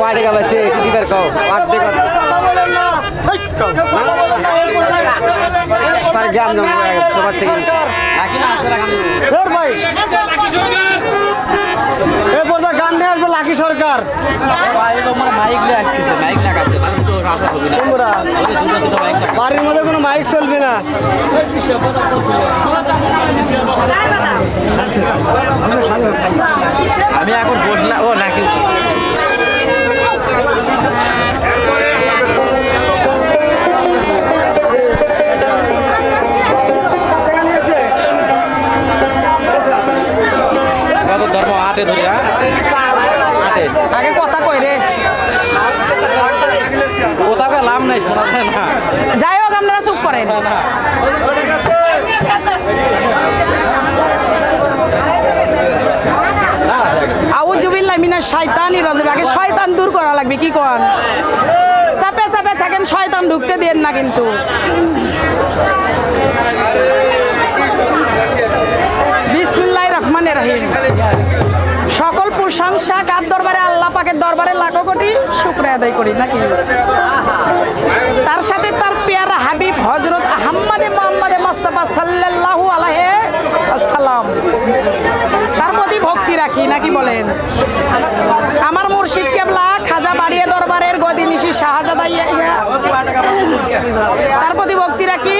কয় টাকা পাচ্ছে কি দিবার কও। আট টাকা সবার থেকে ভাই। এরপর তো গান নিয়ে আসবে লাকি সরকার। বাড়ির মধ্যে কোনো মাইক চলবে না। আটে ধরি হ্যাঁ? আটে। আগে কথা কই রে? কোথাও লাভ নাই শোনা যায় না। যাই হোক আপনারা চুপ করেন। না। আউজুবিল্লাহ মিনাশ শয়তানি রাজিম। আগে শয়তান দূর করা লাগবে কি কোন? চাপে চাপে থাকেন শয়তান ঢুকতে দেন না কিন্তু। রহমানির রহিম। সকল প্রশংসা কার দরবারে? আল্লাহ পাকের দরবারে লাখো কোটি শুক্রিয়া আদায় করি, নাকি? তার সাথে তার পেয়ার হাবিব হজরত আহম্মদে মোহাম্মদে মোস্তফা সাল্লাল্লাহু আলাইহি আসসালাম তার প্রতি ভক্তি রাখি, নাকি বলেন? আমার মুর্শিদ কেবলা খাজা বাড়িয়ে দরবারের গদি নিশি শাহজাদা। তার প্রতি ভক্তি রাখি।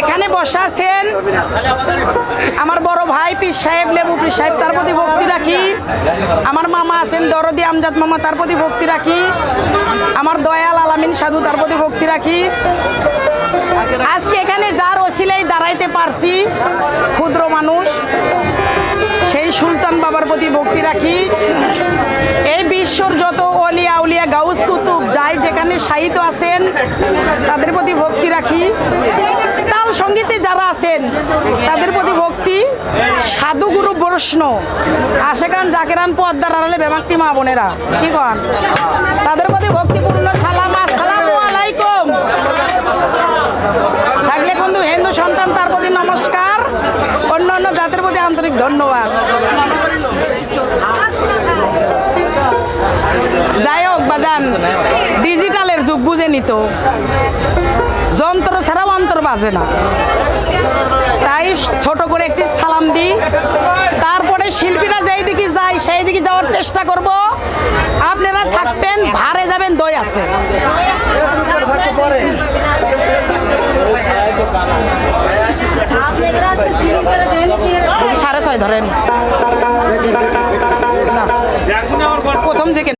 এখানে বসা আছেন আমার বড় ভাই পীর সাহেব, লেবু পীর সাহেব, তার প্রতি ভক্তি রাখি। আমার মামা আছেন দরদি আমজাদ মামা, তার প্রতি ভক্তি রাখি। আমার দয়াল আলামিন সাধু, তার প্রতি ভক্তি রাখি। আজকে এখানে যার ওসিলাই দাঁড়াইতে পারছি, ক্ষুদ্র মানুষ, সেই সুলতান বাবার প্রতি ভক্তি রাখি। এই বিশ্বর যত যেখানে সাহিত্য আছেন, তাদের প্রতি ভক্তি রাখি। তাল সঙ্গীতে যারা আছেন, তাদের প্রতি ভক্তি। সাধুগুরু প্রশ্ন, আশেকান জাকেরান পদ্মার আড়ালে বেমাক্তি মা বোনেরা, কি কন? তাদের প্রতি ভক্তিপূর্ণ সালাম, আসসালামু আলাইকুম। থাকলে বন্ধু হিন্দু সন্তান, তার প্রতি নমস্কার। অন্য অন্য জাতির প্রতি আন্তরিক ধন্যবাদ। ডিজিটালের যুগ বুঝে নিত। যন্ত্র ছাড়াও অন্তর বাজে না। তাই ছোট করে একটি সালাম দিই। তারপরে শিল্পীরা যেই দিকে যায়, সেই দিকে যাওয়ার চেষ্টা করব। আপনারা থাকবেন, ভারে যাবেন দই আছে। সাড়ে ছয় ধরেন। প্রথম যে